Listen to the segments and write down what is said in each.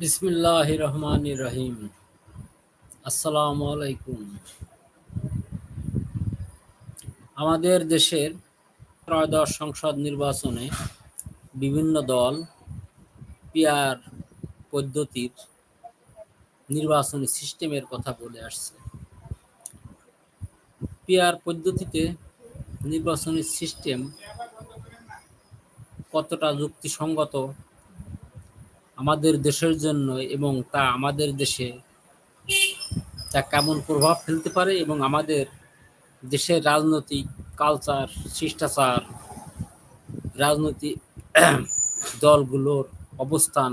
বিসমিল্লাহ রহমান রহিম আসসালামু আলাইকুম আমাদের দেশের ত্রয়োদশ সংসদ নির্বাচনে বিভিন্ন দল পিয়ার পদ্ধতির নির্বাচনী সিস্টেমের কথা বলে আসছে। পিয়ার পদ্ধতিতে নির্বাচনী সিস্টেম কতটা যুক্তিসঙ্গত আমাদের দেশের জন্য এবং তা আমাদের দেশে তা কেমন প্রভাব ফেলতে পারে এবং আমাদের দেশের রাজনৈতিক কালচার শিষ্টাচার, রাজনৈতিক দলগুলোর অবস্থান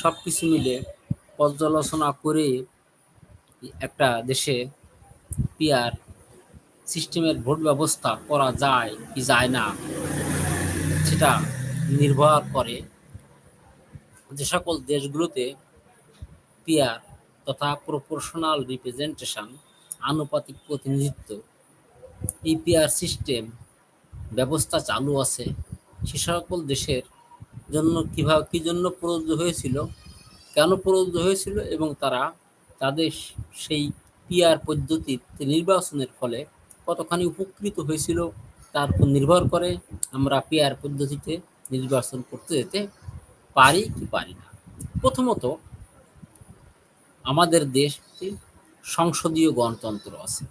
সব কিছু মিলে পর্যালোচনা করে একটা দেশে পিয়ার সিস্টেমের ভোট ব্যবস্থা করা যায় কি যায় না, সেটা নির্ভর করে যে সকল দেশগুলোতে পিয়ার তথা প্রপোর্শনাল রিপ্রেজেন্টেশন আনুপাতিক প্রতিনিধিত্ব, এই পিয়ার সিস্টেম ব্যবস্থা চালু আছে। সে সকল দেশের জন্য কীভাবে, কী জন্য প্রযোজ্য হয়েছিল, কেন প্রযোজ্য হয়েছিল এবং তারা তাদের সেই পিয়ার পদ্ধতির নির্বাচনের ফলে কতখানি উপকৃত হয়েছিল, তার উপর নির্ভর করে আমরা পিয়ার পদ্ধতিতে নির্বাচন করতে যেতে পারি কি পারি না। প্রথমত, আমাদের দেশে সংসদীয় গণতন্ত্র আছে।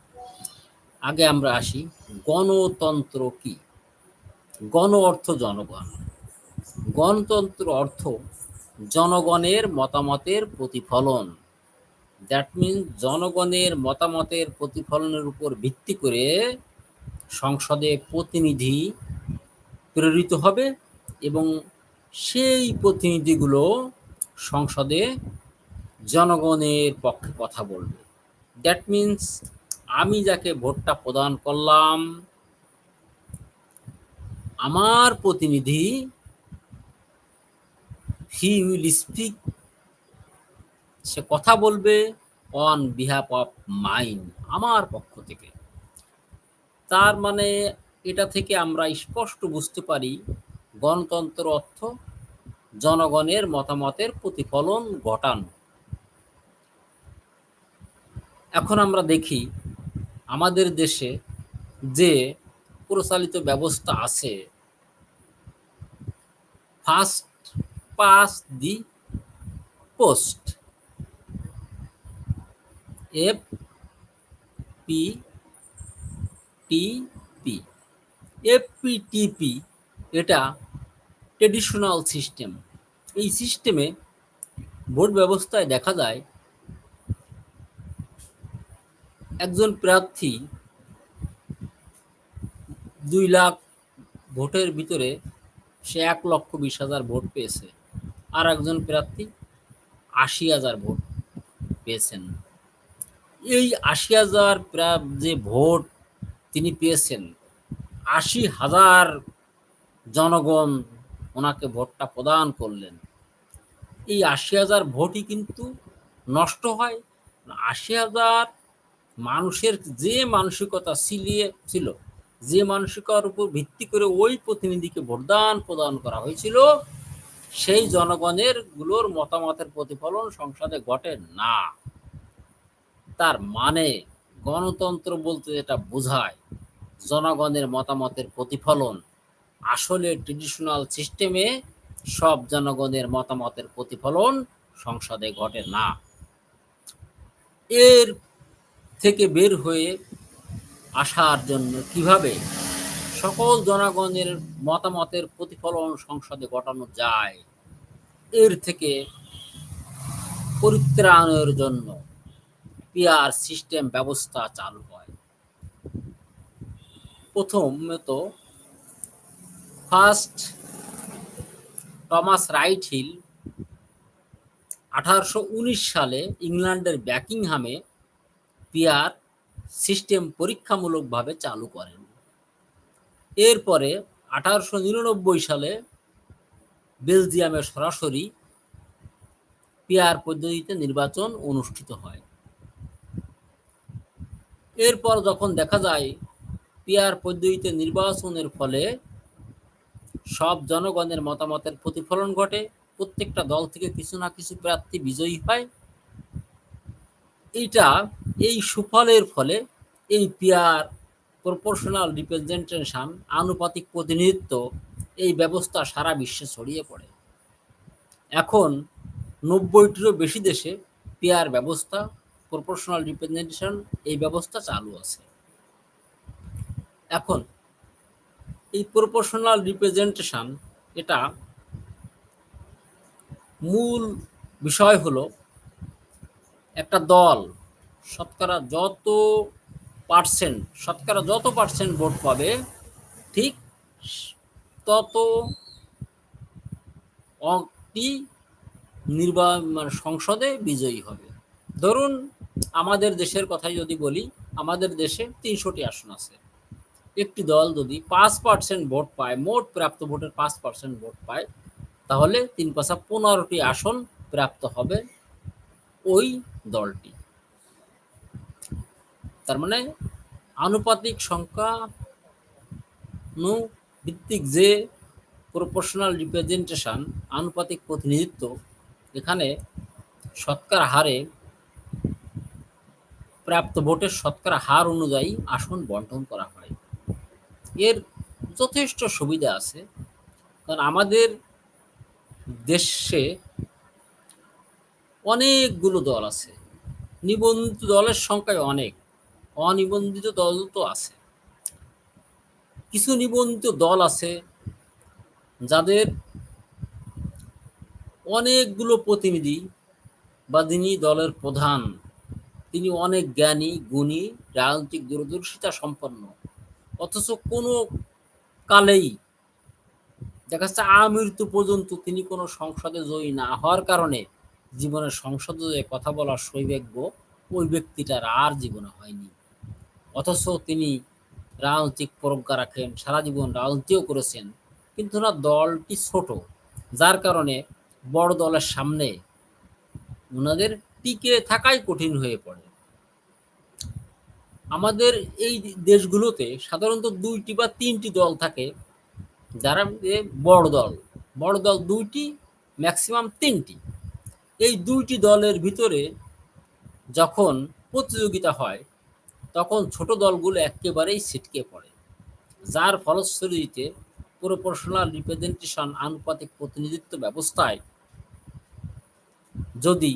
আগে আমরা আসি, গণতন্ত্র কি? গণ অর্থ জনগণ। গণতন্ত্র অর্থ জনগণের মতামতের প্রতিফলন। দ্যাট মিন জনগণের মতামতের প্রতিফলনের উপর ভিত্তি করে সংসদে প্রতিনিধি প্রেরিত হবে এবং সেই প্রতিনিধিগুলো সংসদে জনগণের পক্ষে কথা বলবে। দ্যাট মিন্স আমি যাকে ভোটটা প্রদান করলাম, আমার প্রতিনিধি হি উইল স্পিক সে কথা বলবে অন বিহাফ অফ মাইন আমার পক্ষ থেকে। তার মানে এটা থেকে আমরা স্পষ্ট বুঝতে পারি গণতন্ত্র অর্থ জনগণের মতামতের প্রতিফলন ঘটানো। এখন আমরা দেখি আমাদের দেশে যে প্রচালিত ব্যবস্থা আছে, first past the post F P T P FPTP এটা ট্রেডিশনাল সিস্টেম এই সিস্টেমে ভোট ব্যবস্থায় দেখা যায় একজন প্রার্থী দুই লাখ ভোটের ভিতরে সে এক লক্ষ বিশ হাজার ভোট পেয়েছে। আর একজন প্রার্থী আশি হাজার ভোট পেয়েছেন। এই আশি হাজার যে ভোট তিনি পেয়েছেন, আশি হাজার জনগণ ওনাকে ভোটটা প্রদান করলেন। এই আশি হাজার ভোটই কিন্তু নষ্ট হয়। আশি হাজার মানুষের যে মানসিকতা সিলিয়ে ছিল, যে মানসিকতার উপর ভিত্তি করে ওই প্রতিনিধিকে ভোটদান প্রদান করা হয়েছিল, সেই জনগণেরগুলোর মতামতের প্রতিফলন সংসদে ঘটে না। তার মানে গণতন্ত্র বলতে যেটা বোঝায়, জনগণের মতামতের প্রতিফলন আসলে ট্রেডিশনাল সিস্টেমে সব জনগণের মতামতের প্রতিফলন সংসদে ঘটে না। এর থেকে বের হয়ে আসার জন্য কীভাবে সকল জনগণের মতামতের প্রতিফলন সংসদে ঘটানো যায়, এর থেকে পরিত্রাণের জন্য পিআর সিস্টেম ব্যবস্থা চালু হয়। প্রথমত ফার্স্ট টমাস রাইট হিল আঠারোশো উনিশ সালে ইংল্যান্ডের ব্যাকিংহামে পিয়ার সিস্টেম পরীক্ষামূলকভাবে চালু করেন। এরপরে আঠারোশো নিরানব্বই সালে বেলজিয়ামে সরাসরি পিয়ার পদ্ধতিতে নির্বাচন অনুষ্ঠিত হয়। এরপর যখন দেখা যায় পিয়ার পদ্ধতিতে নির্বাচনের ফলে সব জনগণের মতামতের প্রতিফলন ঘটে, প্রত্যেকটা দল থেকে কিছু না কিছু প্রার্থী বিজয়ী হয়। এইটা এই সুফলের ফলে এই পিয়ার প্রপোর্শনাল রিপ্রেজেন্টেশন, আনুপাতিক প্রতিনিধিত্ব, এই ব্যবস্থা সারা বিশ্বে ছড়িয়ে পড়ে। এখন নব্বইটিরও বেশি দেশে পিয়ার ব্যবস্থা, প্রপোর্শনাল রিপ্রেজেন্টেশন, এই ব্যবস্থা চালু আছে। এখন এই প্রপোর্শনাল রিপ্রেজেন্টেশন এটা মূল বিষয় হলো একটা দল, শতকরা যত পার্সেন্ট শতকরা যত পার্সেন্ট ভোট পাবে, ঠিক তত অংটি নির্বাচন মানে সংসদে বিজয়ী হবে। ধরুন আমাদের দেশের কথাই যদি বলি, আমাদের দেশে তিনশোটি আসন আছে। একটি দল যদি পাঁচ পার্সেন্ট ভোট পায়, মোট প্রাপ্ত ভোটের পাঁচ পার্সেন্ট ভোট পায়, তাহলে তিন পাশা পনেরোটি আসন প্রাপ্ত হবে ওই দলটি। তার মানে আনুপাতিক সংখ্যা নু ভিত্তিক যে প্রপোর্শনাল রিপ্রেজেন্টেশন আনুপাতিক প্রতিনিধিত্ব, এখানে শতকরা হারে প্রাপ্ত ভোটের শতকরা হার অনুযায়ী আসন বন্টন করা হয়। এর যথেষ্ট সুবিধা আছে। কারণ আমাদের দেশে অনেকগুলো দল আছে। নিবন্ধিত দলের সংখ্যায় অনেক। অনিবন্ধিত দল তো আছে। কিছু নিবন্ধিত দল আছে যাদের অনেকগুলো প্রতিনিধি বা যিনি দলের প্রধান, তিনি অনেক জ্ঞানী, গুণী, রাজনৈতিক দূরদর্শিতা সম্পন্ন। অথচ কোনো কালেই দেখা যাচ্ছে আমৃত্যু পর্যন্ত তিনি কোনো সংসদে জয়ী না হওয়ার কারণে জীবনের সংসদে যে কথা বলার সৌভাগ্য ওই ব্যক্তিটার আর জীবনে হয়নি। অথচ তিনি রাজনৈতিক প্রজ্ঞা রাখেন, সারা জীবন রাজনীতিও করেছেন, কিন্তু না দলটি ছোট, যার কারণে বড় দলের সামনে ওনাদের টিকে থাকাই কঠিন হয়ে পড়ে। আমাদের এই দেশগুলোতে সাধারণত দুইটি বা তিনটি দল থাকে, যারা বড় দল। বড় দল দুইটি ম্যাক্সিমাম তিনটি। এই দুইটি দলের ভিতরে যখন প্রতিযোগিতা হয়, তখন ছোট দলগুলো একেবারেই ছিটকে পড়ে, যার ফলশ্রুতিতে প্রপোর্শনাল রিপ্রেজেন্টেশন আনুপাতিক প্রতিনিধিত্ব ব্যবস্থায় যদি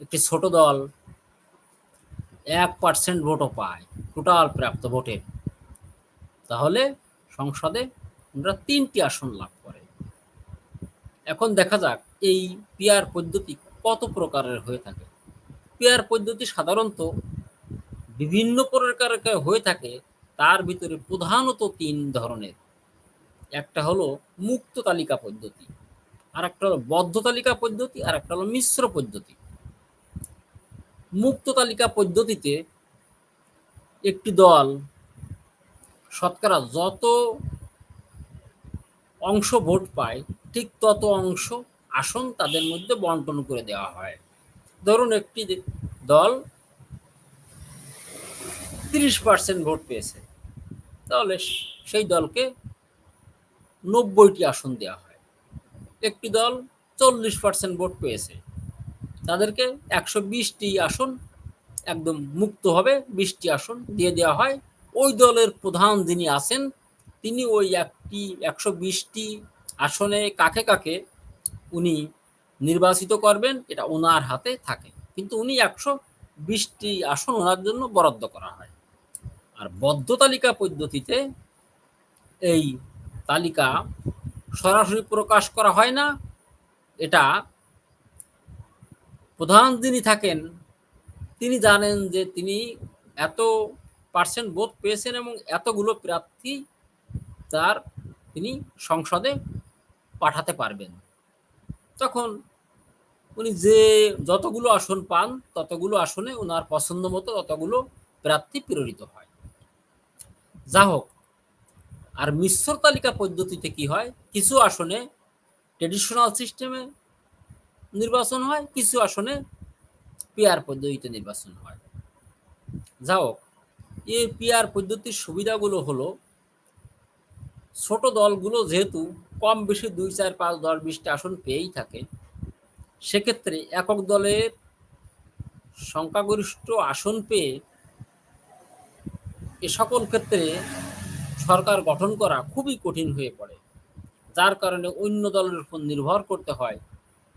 একটি ছোট দল এক পার্সেন্ট ভোটও পায় টোটাল প্রাপ্ত ভোটের তাহলে সংসদে ওরা তিনটি আসন লাভ করে। এখন দেখা যাক এই পিয়ার পদ্ধতি কত প্রকারের হয়ে থাকে। পিয়ার পদ্ধতি সাধারণত বিভিন্ন প্রকারের হয়ে থাকে, তার ভিতরে প্রধানত তিন ধরনের। একটা হলো মুক্ত তালিকা পদ্ধতি আর একটা হলো বদ্ধ তালিকা পদ্ধতি আর একটা হলো মিশ্র পদ্ধতি। মুক্ত তালিকা পদ্ধতিতে একটি দল শতকরা যত অংশ ভোট পায়, ঠিক তত অংশ আসন তাদের মধ্যে বন্টন করে দেওয়া হয়। ধরুন একটি দল তিরিশ পার্সেন্ট ভোট পেয়েছে, তাহলে সেই দলকে নব্বইটি আসন দেওয়া হয়। একটি দল চল্লিশ পার্সেন্ট ভোট পেয়েছে তাদেরকে একশো বিশটি আসন একদম মুক্ত হবে, বিশটি আসন দিয়ে দেওয়া হয়। ওই দলের প্রধান যিনি আছেন, তিনি ওই একটি একশো বিশটি আসনে কাকে কাকে উনি নির্বাচিত করবেন, এটা ওনার হাতে থাকে। কিন্তু উনি একশো বিশটি আসন ওনার জন্য বরাদ্দ করা হয়। আর বদ্ধ তালিকা পদ্ধতিতে এই তালিকা সরাসরি প্রকাশ করা হয় না। এটা প্রধান যিনি থাকেন, তিনি জানেন যে তিনি এত পার্সেন্ট ভোট পেয়েছেন এবং এতগুলো প্রার্থী তার তিনি সংসদে পাঠাতে পারবেন। তখন উনি যে যতগুলো আসন পান, ততগুলো আসনে ওনার পছন্দ মতো ততগুলো প্রার্থী প্রেরিত হয়। যা হোক, আর মিশ্র তালিকা পদ্ধতিতে কি হয়? কিছু আসনে ট্রেডিশনাল সিস্টেমে নির্বাচন হয়, কিছু আসনে পিয়ার পদ্ধতিতে নির্বাচন হয়। যা হোক, এই পিয়ার পদ্ধতির সুবিধাগুলো হলো, ছোট দলগুলো যেহেতু কম বেশি দুই, চার, পাঁচ, দশ বিশটা আসন পেয়েই থাকে, সেক্ষেত্রে একক দলের সংখ্যাগরিষ্ঠ আসন পেয়ে এ সকল ক্ষেত্রে সরকার গঠন করা খুবই কঠিন হয়ে পড়ে। যার কারণে অন্য দলের উপর নির্ভর করতে হয়।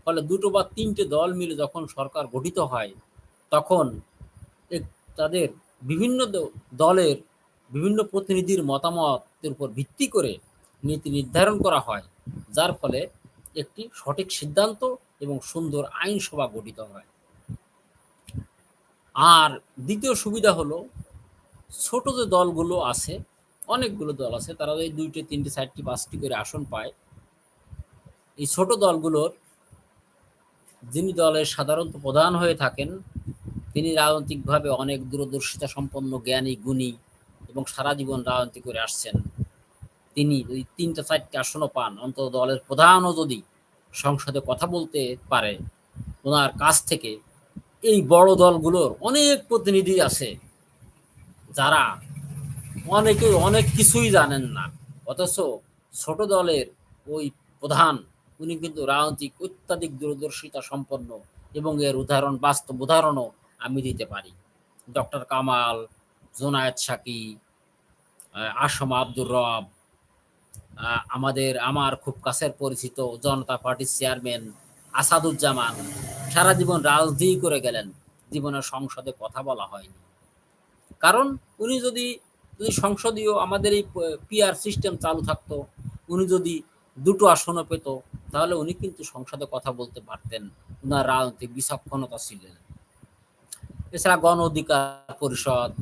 ফলে দুটো বা তিনটে দল মিলে যখন সরকার গঠিত হয়, তখন তাদের বিভিন্ন দলের বিভিন্ন প্রতিনিধির মতামতের উপর ভিত্তি করে নীতি নির্ধারণ করা হয়, যার ফলে একটি সঠিক সিদ্ধান্ত এবং সুন্দর আইনসভা গঠিত হয়। আর দ্বিতীয় সুবিধা হলো, ছোট যে দলগুলো আছে, অনেকগুলো দল আছে, তারা এই দুইটি, তিনটি, চারটি, পাঁচটি করে আসন পায়। এই ছোট দলগুলোর যিনি দলের সাধারণত প্রধান হয়ে থাকেন, তিনি রাজনৈতিকভাবে অনেক দূরদর্শিতা সম্পন্ন, জ্ঞানী, গুণী এবং সারা জীবন রাজনীতি করে আসছেন। তিনি ওই তিনটা চারটে আসনও পান, অন্তত দলের প্রধানও যদি সংসদে কথা বলতে পারে, ওনার কাছ থেকে এই বড় দলগুলোর অনেক প্রতিনিধি আছে, যারা অনেকে অনেক কিছুই জানেন না, অথচ ছোট দলের ওই প্রধান উনি কিন্তু রাজনৈতিক অত্যাধিক দূরদর্শিতা সম্পন্ন এবং এর উদাহরণ, বাস্তব উদাহরণও আমি দিতে পারি। ডক্টর কামাল, জোনায়েদ সাকি আসম আব্দুর রব আমাদের, আমার খুব কাছের পরিচিত জনতা পার্টির চেয়ারম্যান আসাদুজ্জামান, সারা জীবন রাজনীতি করে গেলেন জীবনের সংসদে কথা বলা হয়নি। কারণ উনি যদি যদি সংসদীয় আমাদের এই পিআর সিস্টেম চালু থাকতো, উনি যদি দুটো আসনও পেত তাহলে উনি কিন্তু সংসদে কথা বলতে পারতেন। উনার রাজনৈতিক বিচক্ষণতা ছিলেন। এছাড়া গণ অধিকার পরিষদ,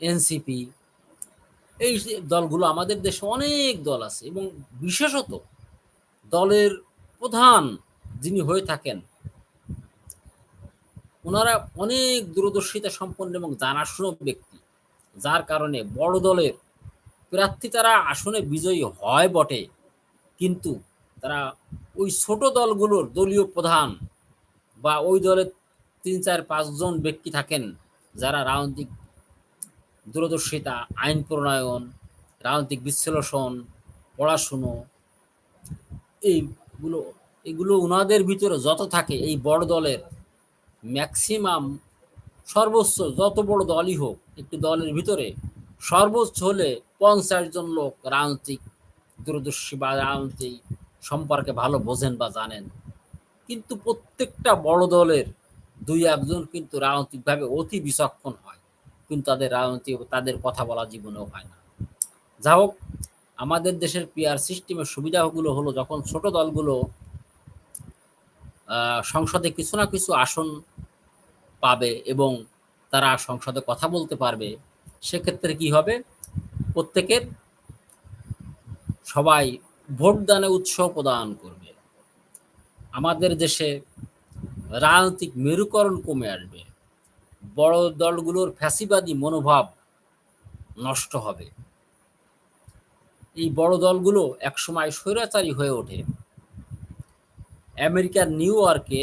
এনসিপি, এই দলগুলো আমাদের দেশে অনেক দল আছে এবং বিশেষত দলের প্রধান যিনি হয়ে থাকেন ওনারা অনেক দূরদর্শিতা সম্পন্ন এবং জানাশুনো ব্যক্তি। যার কারণে বড় দলের প্রার্থী তারা আসনে বিজয়ী হয় বটে। কিন্তু তারা ওই ছোট দলগুলোর দলীয় প্রধান বা ওই দলের তিন, চার পাঁচজন ব্যক্তি থাকেন যারা রাজনৈতিক দূরদর্শিতা, আইন প্রণয়ন, রাজনৈতিক বিশ্লেষণ, পড়াশুনো, এইগুলো, এগুলো ওনাদের ভিতরে যত থাকে, এই বড় দলের ম্যাক্সিমাম সর্বোচ্চ যত বড় দলই হোক, একটি দলের ভিতরে সর্বোচ্চ হলে পঞ্চাশ জন লোক রাজনৈতিক দূরদর্শী বা রাজনৈতিক সম্পর্কে ভালো বোঝেন বা জানেন। কিন্তু প্রত্যেকটা বড় দলের দুই একজন কিন্তু রাজনৈতিকভাবে অতি বিচক্ষণ হয়। কিন্তু তাদের রাজনৈতিক তাদের কথা বলা জীবনেও হয় না। যা হোক, আমাদের দেশের পিআর সিস্টেমের সুবিধাগুলো হলো যখন ছোট দলগুলো সংসদে কিছু না কিছু আসন পাবে এবং তারা সংসদে কথা বলতে পারবে, সেক্ষেত্রে কি হবে? প্রত্যেকের সবাই ভোটদানে উৎসাহ প্রদান করবে। আমাদের দেশে রাজনৈতিক মেরুকরণ কমে আসবে। বড় দলগুলোর ফ্যাসিবাদী মনোভাব নষ্ট হবে। এই বড় দলগুলো একসময় স্বৈরাচারী হয়ে ওঠে। আমেরিকার নিউ ইয়র্কে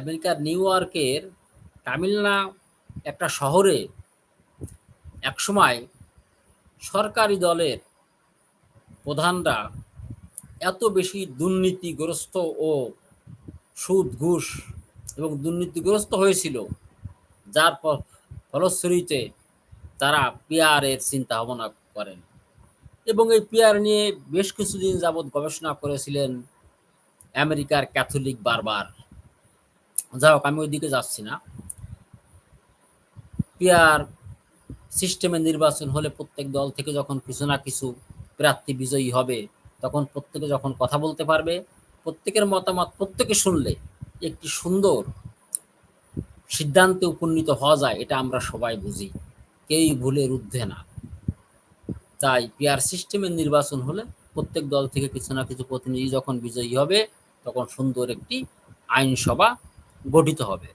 আমেরিকার নিউ ইয়র্কের তামিলনা একটা শহরে একসময় সরকারি দলের প্রধানরা এত বেশি দুর্নীতিগ্রস্ত ও সুদ, ঘুষ এবং দুর্নীতিগ্রস্ত হয়েছিল, যার ফলশ্রুতিতে তারা পিয়ারের চিন্তা ভাবনা করেন এবং এই পিয়ার নিয়ে বেশ কিছুদিন যাবৎ গবেষণা করেছিলেন আমেরিকার ক্যাথলিক বারবার। যাই হোক, আমি ওইদিকে যাচ্ছি না। পিয়ার সিস্টেমে নির্বাচন হলে প্রত্যেক দল থেকে যখন কিছু না কিছু প্রার্থী বিজয়ী হবে, তখন প্রত্যেকে যখন কথা বলতে পারবে, প্রত্যেকের মতামত প্রত্যেকে শুনলে একটি সুন্দর সিদ্ধান্তে উপনীত হওয়া যায়, এটা আমরা সবাই বুঝি। কেউই ভুলে রুদ্ধে না। তাই পিয়ার সিস্টেমের নির্বাচন হলে প্রত্যেক দল থেকে কিছু না কিছু প্রতিনিধি যখন বিজয়ী হবে, তখন সুন্দর একটি আইনসভা গঠিত হবে।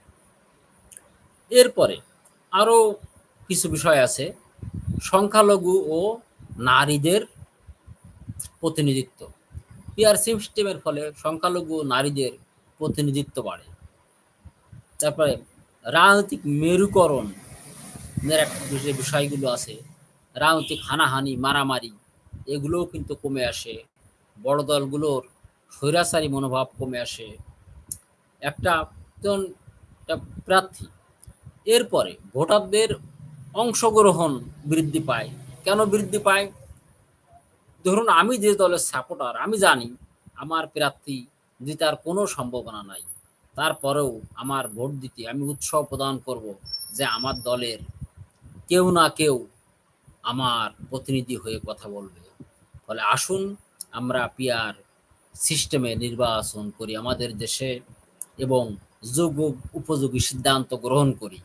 এরপরে আরও কিছু বিষয় আছে। সংখ্যালঘু ও নারীদের প্রতিনিধিত্ব। পিআর সিস্টেমের ফলে সংখ্যালঘু নারীদের প্রতিনিধিত্ব বাড়ে। তারপরে রাজনৈতিক মেরুকরণ একটা বিষয়গুলো আছে, রাজনৈতিক হানাহানি, মারামারি, এগুলোও কিন্তু কমে আসে। বড় দলগুলোর স্বৈরাচারী মনোভাব কমে আসে। একটা প্রার্থী। এরপরে ভোটারদের অংশগ্রহণ বৃদ্ধি পায়। কেন বৃদ্ধি পায়? ধরুন আমি যে দলের সাপোর্টার আমি জানি আমার প্রার্থী জেতার কোনো সম্ভাবনা নাই। তারপরেও আমার ভোট দিতে আমি উৎসাহ প্রদান করব যে আমার দলের কেউ না কেউ আমার প্রতিনিধি হয়ে কথা বলবে। ফলে আসুন আমরা পিয়ার সিস্টেমে নির্বাচন করি আমাদের দেশে এবং যোগ্য উপযোগী সিদ্ধান্ত গ্রহণ করি।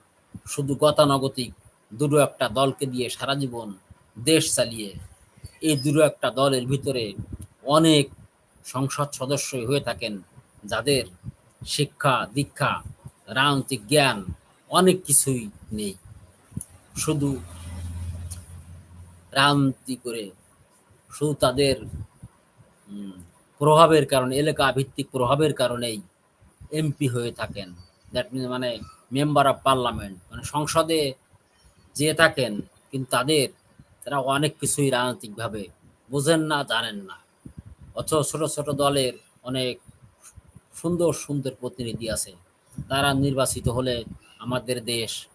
শুধু গতানুগতিক দুটো একটা দলকে দিয়ে সারা জীবন দেশ চালিয়ে এই দুটো একটা দলের ভিতরে অনেক সংসদ সদস্যই হয়ে থাকেন, যাদের শিক্ষা, দীক্ষা, রাজনৈতিক জ্ঞান অনেক কিছুই নেই। শুধু রাজনীতি করে, শুধু তাদের প্রভাবের কারণে এলাকা ভিত্তিক প্রভাবের কারণেই এমপি হয়ে থাকেন। দ্যাট মিন মানে মেম্বার অফ পার্লামেন্ট মানে সংসদে যে থাকেন, কিন্তু তাদের, তারা অনেক কিছুই রাজনৈতিকভাবে বোঝেন না, জানেন না। অথচ ছোট ছোট দলের অনেক সুন্দর সুন্দর প্রতিনিধি আছে। তারা নির্বাচিত হলে আমাদের দেশ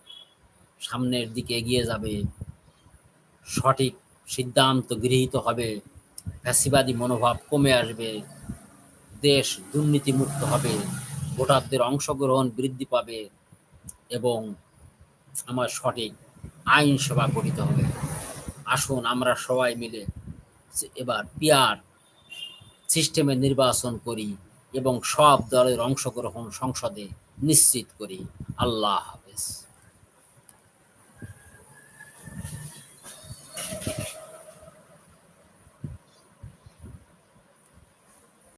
সামনের দিকে এগিয়ে যাবে। সঠিক সিদ্ধান্ত গৃহীত হবে। ফ্যাসিবাদী মনোভাব কমে আসবে। দেশ দুর্নীতিমুক্ত হবে। ভোটারদের অংশগ্রহণ বৃদ্ধি পাবে এবং আমার সঠিক আইনসভা গঠিত হবে। আসুন আমরা সবাই মিলে এবার পিয়ার সিস্টেমে নির্বাচন করি এবং সব দলের অংশগ্রহণ সংসদে নিশ্চিত করি। আল্লাহ হাফেজ।